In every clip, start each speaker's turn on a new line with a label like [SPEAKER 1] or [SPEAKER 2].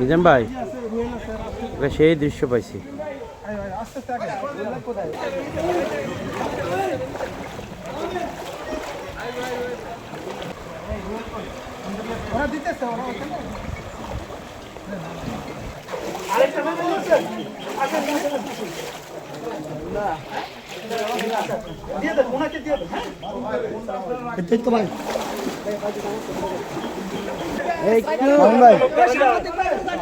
[SPEAKER 1] নিজাম ভাই সেই দৃশ্য পাইছি।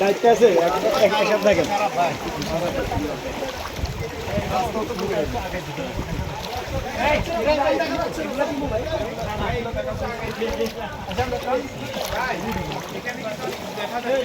[SPEAKER 1] দায়িত্ব আছে
[SPEAKER 2] এক সপ্তাহ দেখা যায়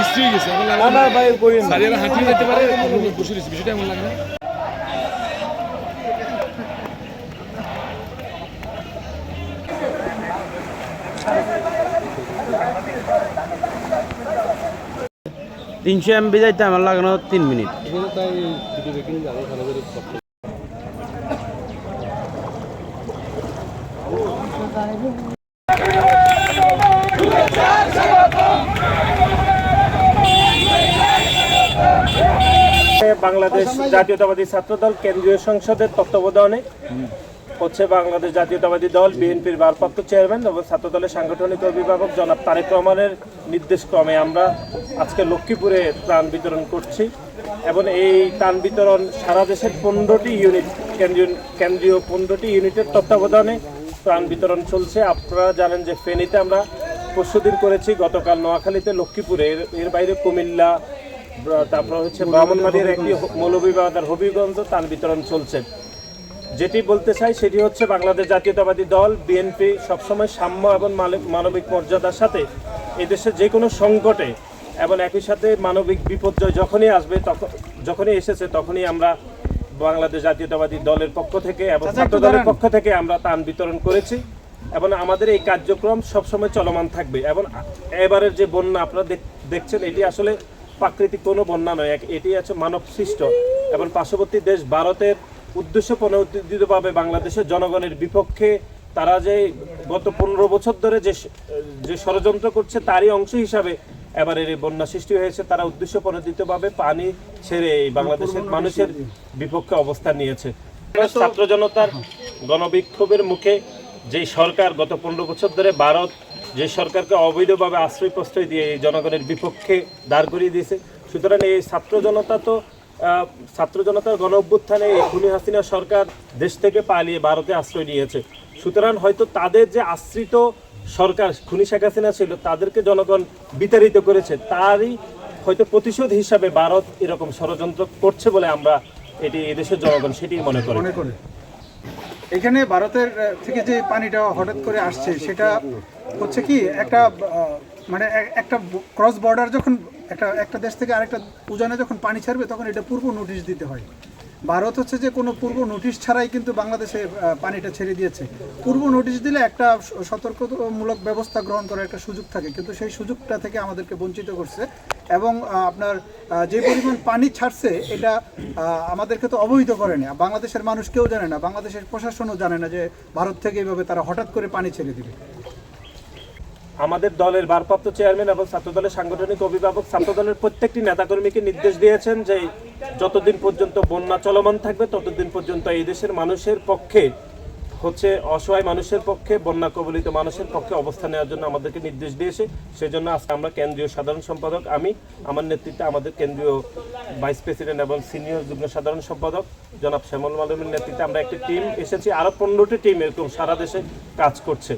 [SPEAKER 2] বিশ্রী হয়ে গেছে না। সারিয়ারা হাঁটিয়ে যেতে পারে বসে বিষয়টা এমন লাগে না।
[SPEAKER 1] তিনশো এমবি যাইতে আমার লাগানো তিন মিনিট।
[SPEAKER 3] বাংলাদেশ জাতীয়তাবাদী ছাত্রদল কেন্দ্রীয় সংসদের তত্ত্বাবধানে হচ্ছে বাংলাদেশ জাতীয়তাবাদী দল বিএনপির ভারপ্রাপ্ত চেয়ারম্যান এবং ছাত্র দলের সাংগঠনিক অভিভাবক জনাব তারেক রহমানের নির্দেশ ক্রমে আমরা আজকে লক্ষ্মীপুরে ত্রাণ বিতরণ করছি এবং এই ত্রাণ বিতরণ সারা দেশের পনেরোটি ইউনিট কেন্দ্রীয় কেন্দ্রীয় পনেরোটি ইউনিটের তত্ত্বাবধানে ত্রাণ বিতরণ চলছে। আপনারা জানেন যে ফেনীতে আমরা পরশুদিন করেছি গতকাল নোয়াখালীতে লক্ষ্মীপুরে। এর- বাইরে কুমিল্লা তারপর হচ্ছে ব্রাহ্মণবাড়ির একটি মৌলভীবাজার হবিগঞ্জ ত্রাণ বিতরণ চলছে। যেটি বলতে চাই সেটি হচ্ছে বাংলাদেশ জাতীয়তাবাদী দল বিএনপি সবসময় সাম্য এবং মানবিক মর্যাদার সাথে এদেশে যে কোনো সংকটে এবং একই সাথে মানবিক বিপর্যয় যখনই আসবে তখন যখনই এসেছে তখনই আমরা বাংলাদেশ জাতীয়তাবাদী দলের পক্ষ থেকে এবং ছাত্র দলের পক্ষ থেকে আমরা তান বিতরণ করেছি এবং আমাদের এই কার্যক্রম সবসময় চলমান থাকবে। এবং এবারের যে বন্যা আপনারা দেখ- দেখছেন এটি আসলে প্রাকৃতিক কোনো বন্যা নয়। এক- এটি আছে মানব সৃষ্ট। এবং পার্শ্ববর্তী দেশ ভারতের উদ্দেশ্য প্রণোদিতভাবে বাংলাদেশের জনগণের বিপক্ষে তারা যে গত পনেরো বছর ধরে যে যে ষড়যন্ত্র করছে তারই অংশ হিসাবে এবারের এই বন্যা সৃষ্টি হয়েছে। তারা উদ্দেশ্য প্রণোদিতভাবে পানি ছেড়ে এই বাংলাদেশের মানুষের বিপক্ষে অবস্থান নিয়েছে। ছাত্র জনতার গণবিক্ষোভের মুখে যেই সরকার গত পনেরো বছর ধরে ভারত যে সরকারকে অবৈধভাবে আশ্রয় প্রশ্রয় দিয়ে এই জনগণের বিপক্ষে দাঁড় করিয়ে দিয়েছে। সুতরাং এই ছাত্র জনতা তো ছাত্র জনতার গণ অভ্যুত্থানে খুনি হাসিনা সরকার দেশ থেকে পালিয়ে ভারতে আশ্রয় নিয়েছে। সুতরাং হয়তো তাদের যে আশ্রিত সরকার খুনি শেখ হাসিনা ছিল, তাদেরকে জনগণ বিতাড়িত করেছে, তারই হয়তো প্রতিশোধ হিসাবে ভারত এরকম ষড়যন্ত্র করছে বলে আমরা এটি এদেশের জনগণ সেটি মনে করে।
[SPEAKER 4] এখানে ভারতের থেকে যে পানিটা হঠাৎ করে আসছে, সেটা হচ্ছে কি, একটা মানে একটা ক্রস বর্ডার যখন একটা একটা দেশ থেকে আরেকটা উজানে যখন পানি ছাড়বে, তখন এটা পূর্ব নোটিশ দিতে হয়। ভারত হচ্ছে যে কোনো পূর্ব নোটিশ ছাড়াই কিন্তু বাংলাদেশে পানিটা ছেড়ে দিয়েছে। পূর্ব নোটিশ দিলে একটা সতর্কতামূলক ব্যবস্থা গ্রহণ করার একটা সুযোগ থাকে, কিন্তু সেই সুযোগটা থেকে আমাদেরকে বঞ্চিত করছে। এবং আপনার যে পরিমাণ পানি ছাড়ছে, এটা আমাদেরকে তো অবহিত করে না। বাংলাদেশের মানুষ কেউ জানে না, বাংলাদেশের প্রশাসনও জানে না যে ভারত থেকে এইভাবে তারা হঠাৎ করে পানি ছেড়ে দিবে।
[SPEAKER 3] আমাদের দলের ভারপ্রাপ্ত চেয়ারম্যান এবং ছাত্র দলের সাংগঠনিক অভিভাবক ছাত্র দলের প্রত্যেকটি নেতাকর্মীকে নির্দেশ দিয়েছেন যে যতদিন পর্যন্ত বন্যা চলমান থাকবে, ততদিন পর্যন্ত এই দেশের মানুষের পক্ষে হচ্ছে অসহায় মানুষের পক্ষে, বন্যা কবলিত মানুষের পক্ষে অবস্থান নেওয়ার জন্য আমাদেরকে নির্দেশ দিয়েছে। সেই জন্য আজকে আমরা কেন্দ্রীয় সাধারণ সম্পাদক আমি, আমার নেতৃত্বে আমাদের কেন্দ্রীয় ভাইস প্রেসিডেন্ট এবং সিনিয়র যুগ্ম সাধারণ সম্পাদক জনাব শ্যামল মালুমের নেতৃত্বে আমরা একটি টিম এসেছি। আরও পনেরোটি টিম এরকম সারা দেশে কাজ করছে।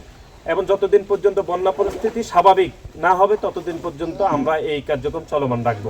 [SPEAKER 3] এবং যতদিন পর্যন্ত বন্যা পরিস্থিতি স্বাভাবিক না হবে, ততদিন পর্যন্ত আমরা এই কার্যক্রম চলমান রাখব।